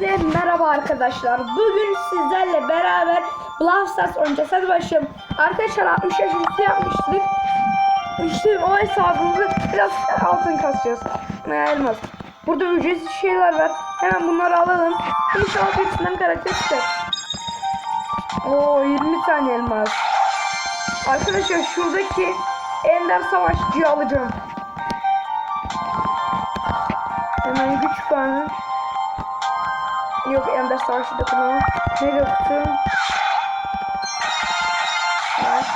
Herkese merhaba arkadaşlar. Bugün sizlerle beraber Brawl Stars oynayacağız. Hadi başlayalım. Arkadaşlar 60 yaş üstü yapmıştık. İşte o hesabımızı biraz altın kasacağız. Ne elmas. Burada ücretsiz şeyler var. Hemen bunları alalım. İnşallah hepsinden karakter çıkar. Oo 20 tane elmas. Arkadaşlar şuradaki Ender Savaşçı'yı alacağım. Hemen güç puanı. Yok Ender Savaşçı da kullanalım. Mega kutu. Aç.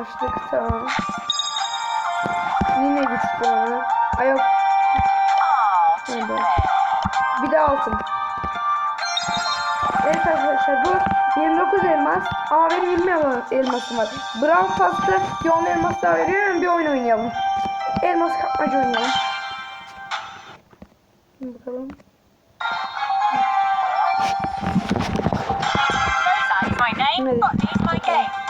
Açtık tamam. Yine güç puanı. Ay yok. Nerede? Bir de altın. Evet arkadaşlar bu 29 elmas ama benim 20 elma- elmasım var. Brawl Pass'ta bir 10 elmas daha veriyor bir oyun oynayalım. Elmas kapmaca oynayalım. Bakalım. This is my game.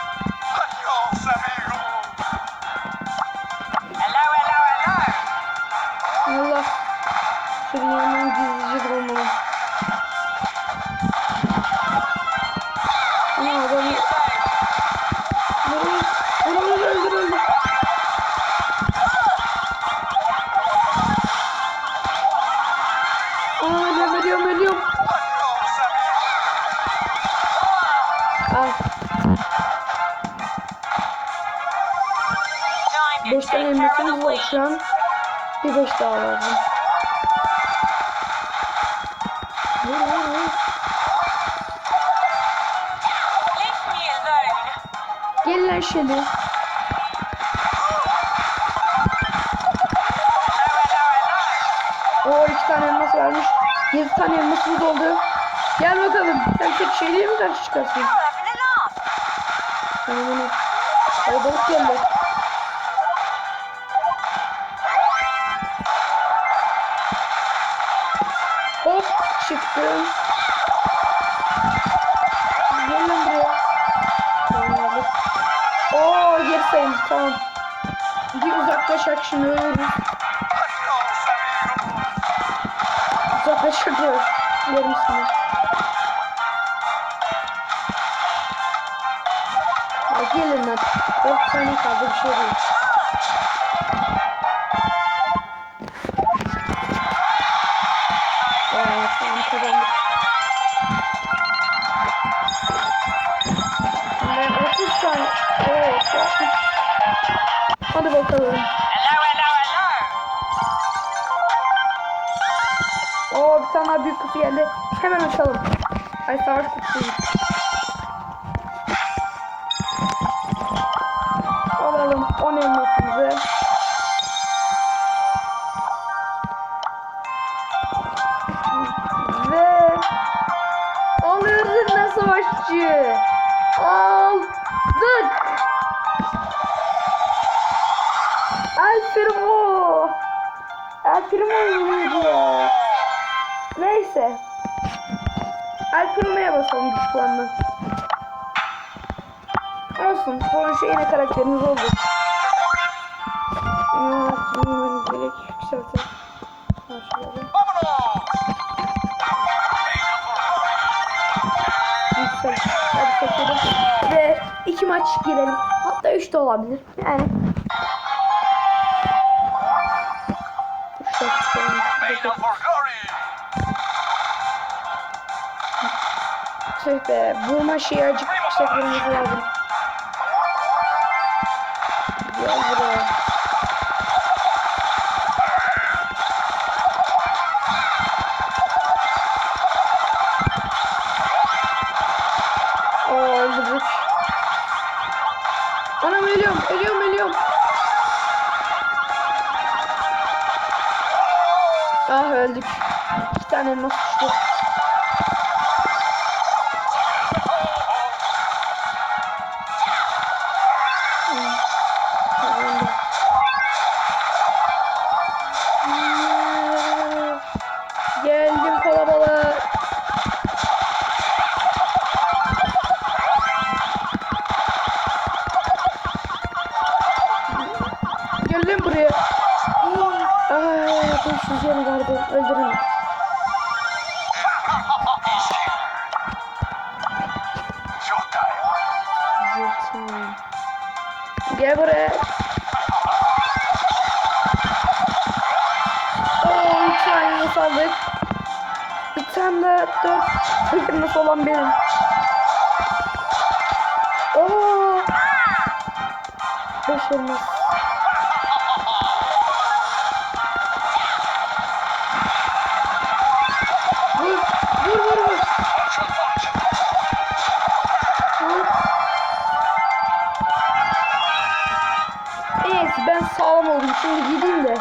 Şu. Bir 5 daha lazım. Vur, vur, vur. Gel lan hello. O iki tane elmas varmış. Yedi tane elmasımız oldu. Gel bakalım. Sen tek şeyliğe mi karşı çıkarsın? You're having a laugh. Sana bunu. Kalabalık geldi. Çıktım. Gel lan buraya. Tamam. Oo sayın tamam. Bir uzaklaşak şimdi ölürüz. Uzaklaşak diyor. Yer misiniz? Ya gelin lan. 4 saniye kaldı bir şey değil. Geldi. Hemen açalım. Ay savaş kutusu. Alalım 10 elmasımızı. Ve alıyoruz elinden savaşçı. Aldık. El Primo. El Primo ya? Neyse. Primo'ya basalım güç puanına. Olsun. Sonuçta yine karakterimiz oldu. Evet, bilmemiz gerek. Yükseltelim. Karşıları. Yüksel. Ve iki maç girelim. Hatta üç de olabilir. Yani. Tüh be. Vurma şeyi acık yüksek vurması lazım. Gel buraya. Oo öldürdük. Anam ölüyorum, ölüyorum, ölüyorum. Ah öldük. İki tane elmas düştü. Hijyen vardı. Öldürün. Gel buraya. Oo, 3 saniye saldık. Bir tane de 4 takımlısı olan benim. Oo. 5. ben sağlam oldum. Şimdi gideyim de.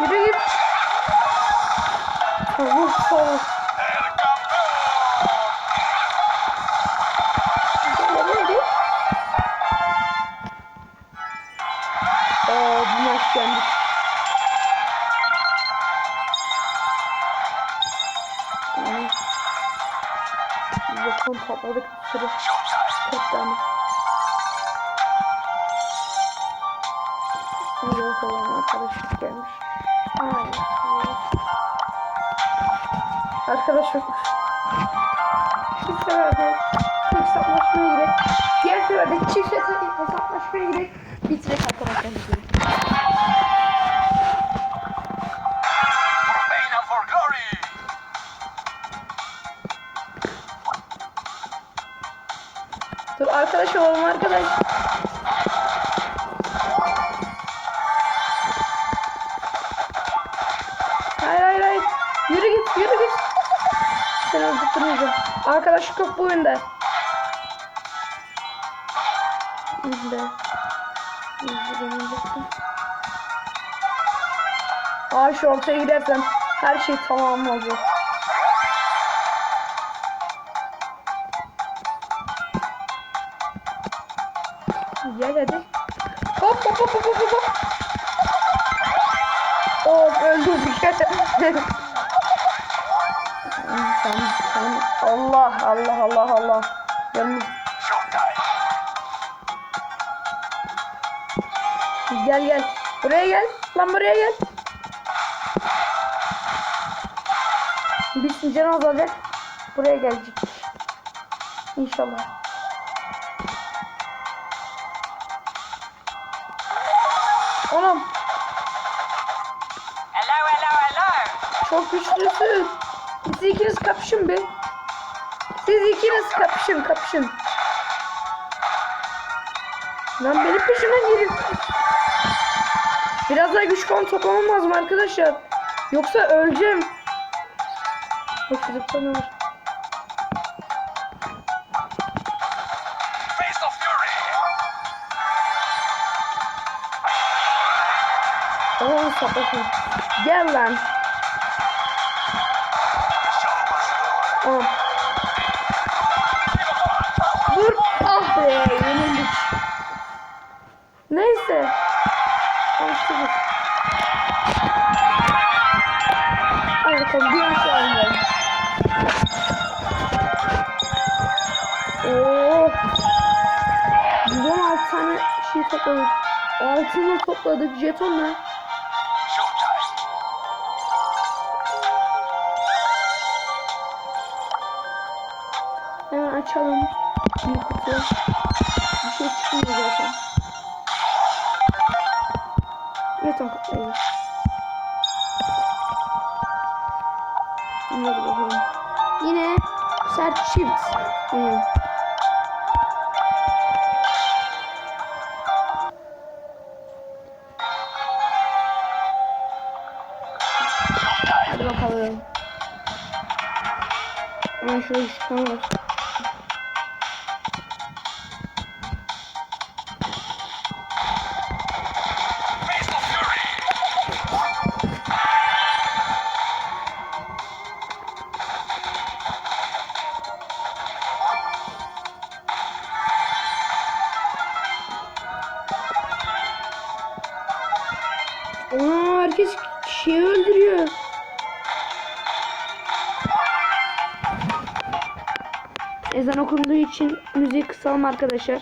Yürü git. Tavuk. Nereye Aa, bu maç. Yani, Yakın topladık bir sürü. 40 tane. Yok olan arkadaş gelmiş. Ay, Arkadaş yokmuş. Çift seferde hesaplaşmaya girek. Diğer seferde çift hesa- hesaplaşmaya girek. Bitirek arkadaşlar. Arkadaş olalım arkadaş. Hayır hayır hayır. Yürü git yürü git. Seni öldürtmeyeceğim. Arkadaşlık yok bu oyunda. İzle. İzle. Aa şu ortaya gidersem her şey tamam olacak. Hop öldürdük. Allah Allah Allah Allah. Showtime! gel gel. Buraya gel. Lan buraya gel. Bitsin can azalacak. Buraya gelecek. İnşallah. Anam Hello, hello, hello. çok güçlüsün. Siz ikiniz kapışın be. Siz ikiniz kapışın kapışın. Lan benim peşimden gelin. Biraz daha güç falan toplamam lazım arkadaşlar. Yoksa öleceğim. Bak şurada Tamam sapasın. Gel lan. Tamam. Vur. Ah be yenildik. Neyse. Artık. Hadi bakalım bir sonra oynayalım. Oo. 116 tane şey topladık. Altını topladık jetonla. Açalım. Bir kutu. Bir şey çıkmıyor zaten. Yeton kutlayı. Yine de bakalım. Yine sert shift. Aynen. Hadi bakalım. Hemen şöyle bir var. Ezan okunduğu için müziği kısalım arkadaşlar.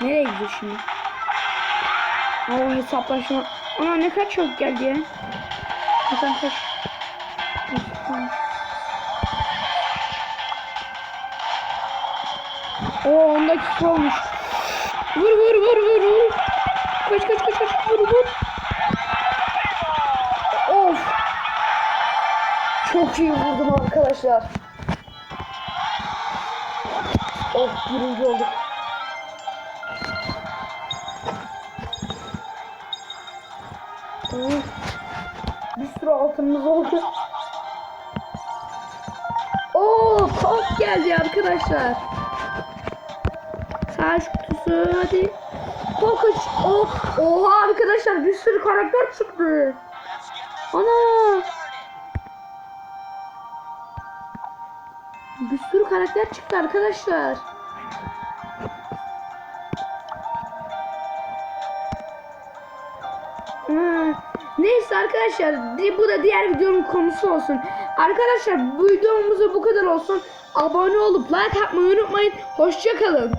Nereye gidiyor şimdi? Aa hesaplaşma. Ana ne kadar çok geldi ya. Hasan kaç. Oo 10 dakika olmuş. Vur vur vur vur vur. Kaç kaç kaç kaç vur vur. 2'yi vurdum arkadaşlar. Oh birinci olduk. Bir sürü altınımız oldu. Oo top geldi arkadaşlar. Savaş kutusu hadi. Kokuş. Oh. Oha arkadaşlar bir sürü karakter çıktı. Ana. Bir sürü karakter çıktı arkadaşlar. Neyse arkadaşlar bu da diğer videonun konusu olsun. Arkadaşlar bu videomuzda bu kadar olsun. Abone olup like atmayı unutmayın. Hoşçakalın.